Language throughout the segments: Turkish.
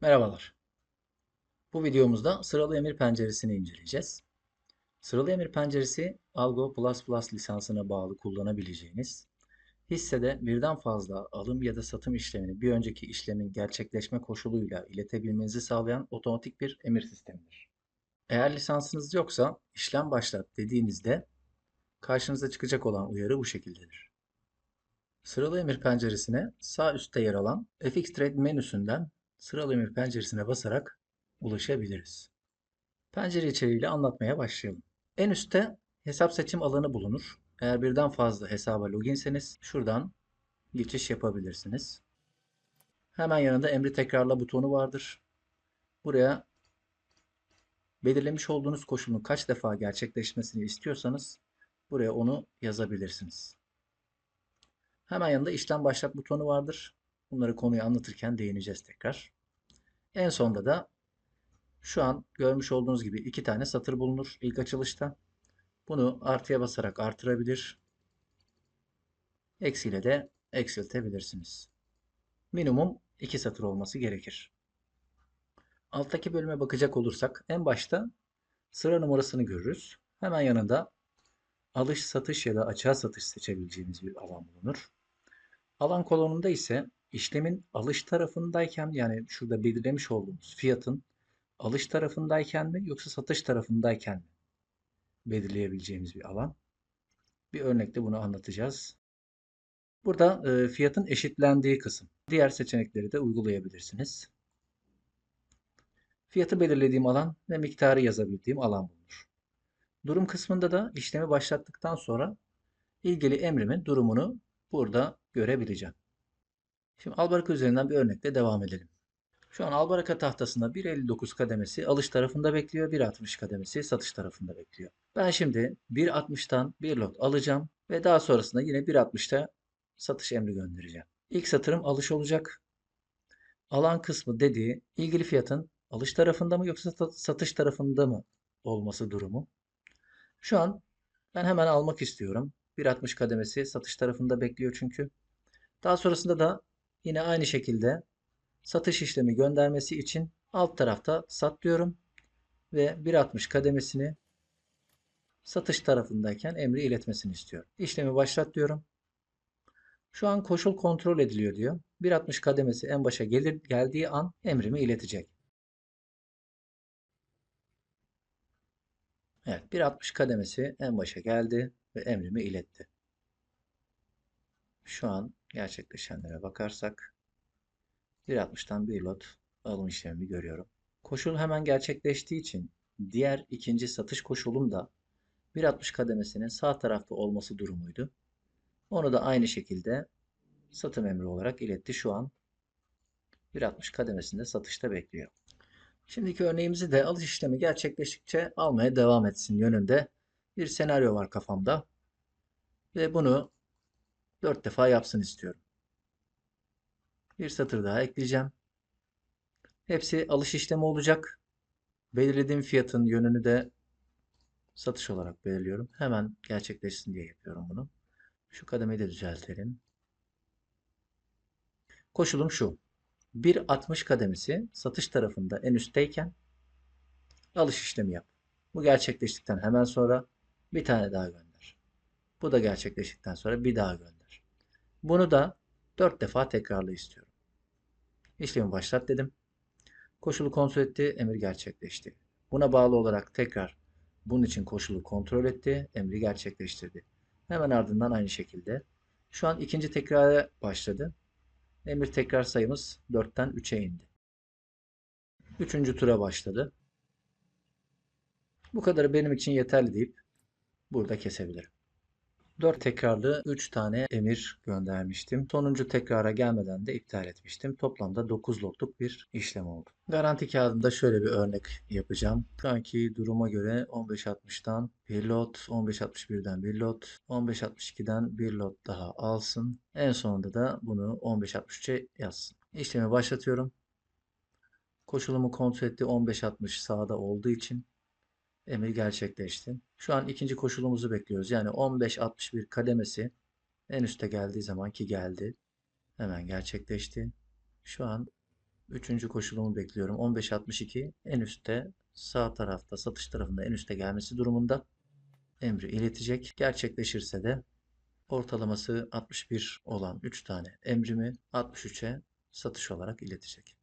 Merhabalar. Bu videomuzda sıralı emir penceresini inceleyeceğiz. Sıralı emir penceresi Algo++ lisansına bağlı kullanabileceğiniz, hissede birden fazla alım ya da satım işlemini bir önceki işlemin gerçekleşme koşuluyla iletebilmenizi sağlayan otomatik bir emir sistemidir. Eğer lisansınız yoksa işlem başlat dediğinizde karşınıza çıkacak olan uyarı bu şekildedir. Sıralı emir penceresine sağ üstte yer alan FX Trade menüsünden sıralı emir penceresine basarak ulaşabiliriz. Pencere içeriğiyle anlatmaya başlayalım. En üstte hesap seçim alanı bulunur. Eğer birden fazla hesaba loginseniz şuradan geçiş yapabilirsiniz. Hemen yanında emri tekrarla butonu vardır. Buraya belirlemiş olduğunuz koşulun kaç defa gerçekleşmesini istiyorsanız buraya onu yazabilirsiniz. Hemen yanında işlem başlat butonu vardır. Bunları konuyu anlatırken değineceğiz tekrar. En sonda da şu an görmüş olduğunuz gibi iki tane satır bulunur ilk açılışta. Bunu artıya basarak artırabilir. Eksiyle de eksiltebilirsiniz. Minimum iki satır olması gerekir. Alttaki bölüme bakacak olursak en başta sıra numarasını görürüz. Hemen yanında alış satış ya da açığa satış seçebileceğimiz bir alan bulunur. Alan kolonunda ise işlemin alış tarafındayken yani şurada belirlemiş olduğumuz fiyatın alış tarafındayken mi yoksa satış tarafındayken mi belirleyebileceğimiz bir alan. Bir örnekte bunu anlatacağız. Burada e, fiyatın eşitlendiği kısım. Diğer seçenekleri de uygulayabilirsiniz. Fiyatı belirlediğim alan ve miktarı yazabildiğim alan bulunur. Durum kısmında da işlemi başlattıktan sonra ilgili emrimin durumunu burada görebileceğim. Şimdi albaraka üzerinden bir örnekle devam edelim. Şu an albaraka tahtasında 1.59 kademesi alış tarafında bekliyor, 1.60 kademesi satış tarafında bekliyor. Ben şimdi 1.60'tan bir lot alacağım ve daha sonrasında yine 1.60'ta satış emri göndereceğim. İlk satırım alış olacak. Alan kısmı dediği ilgili fiyatın alış tarafında mı yoksa satış tarafında mı olması durumu. Şu an ben hemen almak istiyorum. 1.60 kademesi satış tarafında bekliyor çünkü. Daha sonrasında da yine aynı şekilde satış işlemi göndermesi için alt tarafta sat diyorum ve 1.60 kademesini satış tarafındayken emri iletmesini istiyorum. İşlemi başlat diyorum. Şu an koşul kontrol ediliyor diyor. 1.60 kademesi en başa gelir, geldiği an emrimi iletecek. Evet 1.60 kademesi en başa geldi ve emrimi iletti. Şu an gerçekleşenlere bakarsak 1.60'tan bir lot alım işlemimi görüyorum. Koşul hemen gerçekleştiği için diğer ikinci satış koşulum da 1.60 kademesinin sağ tarafta olması durumuydu. Onu da aynı şekilde satım emri olarak iletti. Şu an 1.60 kademesinde satışta bekliyor. Şimdiki örneğimizi de alış işlemi gerçekleştikçe almaya devam etsin yönünde bir senaryo var kafamda. Ve bunu 4 defa yapsın istiyorum. Bir satır daha ekleyeceğim. Hepsi alış işlemi olacak. Belirlediğim fiyatın yönünü de satış olarak belirliyorum. Hemen gerçekleşsin diye yapıyorum bunu. Şu kademeyi de düzeltelim. Koşulum şu. 1.60 kademesi satış tarafında en üstteyken alış işlemi yap. Bu gerçekleştikten hemen sonra bir tane daha gönder. Bu da gerçekleştikten sonra bir daha gönder. Bunu da 4 defa tekrarla istiyorum. İşlemi başlat dedim. Koşulu kontrol etti, emir gerçekleşti. Buna bağlı olarak tekrar bunun için koşulu kontrol etti, emri gerçekleştirdi. Hemen ardından aynı şekilde. Şu an ikinci tekrara başladı. Emir tekrar sayımız 4'ten 3'e indi. Üçüncü tura başladı. Bu kadarı benim için yeterli deyip burada kesebilirim. 4 tekrarlı 3 tane emir göndermiştim. Sonuncu tekrara gelmeden de iptal etmiştim. Toplamda 9 lotluk bir işlem oldu. Garanti kağıdında şöyle bir örnek yapacağım. Şu anki duruma göre 15.60'dan bir lot, 15.61'den bir lot, 15.62'den bir lot daha alsın. En sonunda da bunu 15.63'e yazsın. İşlemi başlatıyorum. Koşulumu kontrol etti 15.60 sağda olduğu için emir gerçekleşti. Şu an ikinci koşulumuzu bekliyoruz. Yani 15-61 kademesi en üste geldiği zaman ki geldi. Hemen gerçekleşti. Şu an Üçüncü koşulumu bekliyorum. 15.62 en üstte sağ tarafta satış tarafında en üste gelmesi durumunda emri iletecek. Gerçekleşirse de ortalaması 61 olan 3 tane emrimi 63'e satış olarak iletecek.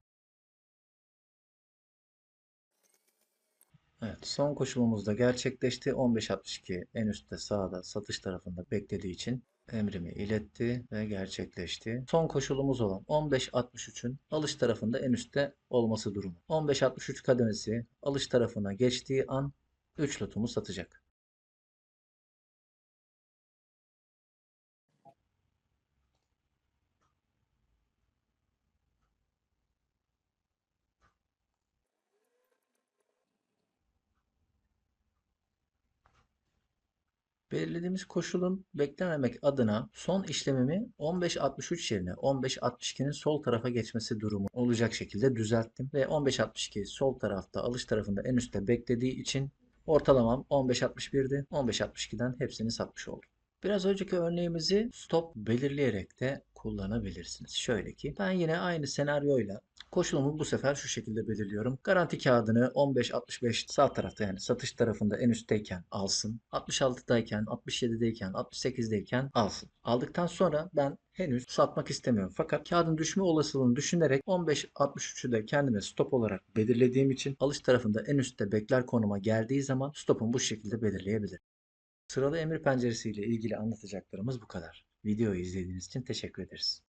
Evet, son koşulumuz da gerçekleşti. 15.62 en üstte sağda satış tarafında beklediği için emrimi iletti ve gerçekleşti. Son koşulumuz olan 15.63'ün alış tarafında en üstte olması durumu. 15.63 kademesi alış tarafına geçtiği an 3 lotumu satacak. Belirlediğimiz koşulun beklememek adına son işlemimi 15.63 yerine 15.62'nin sol tarafa geçmesi durumu olacak şekilde düzelttim. Ve 15.62 sol tarafta alış tarafında en üstte beklediği için ortalamam 15.61'di. 15.62'den hepsini satmış oldum. Biraz önceki örneğimizi stop belirleyerek de kullanabilirsiniz. Şöyle ki ben yine aynı senaryoyla koşulumu bu sefer şu şekilde belirliyorum. Garanti kağıdını 15-65 sağ tarafta yani satış tarafında en üstteyken alsın. 66'dayken, 67'deyken, 68'deyken alsın. Aldıktan sonra ben henüz satmak istemiyorum. Fakat kağıdın düşme olasılığını düşünerek 15-63'ü de kendime stop olarak belirlediğim için alış tarafında en üstte bekler konuma geldiği zaman stopumu bu şekilde belirleyebilirim. Sıralı emir penceresi ile ilgili anlatacaklarımız bu kadar. Videoyu izlediğiniz için teşekkür ederiz.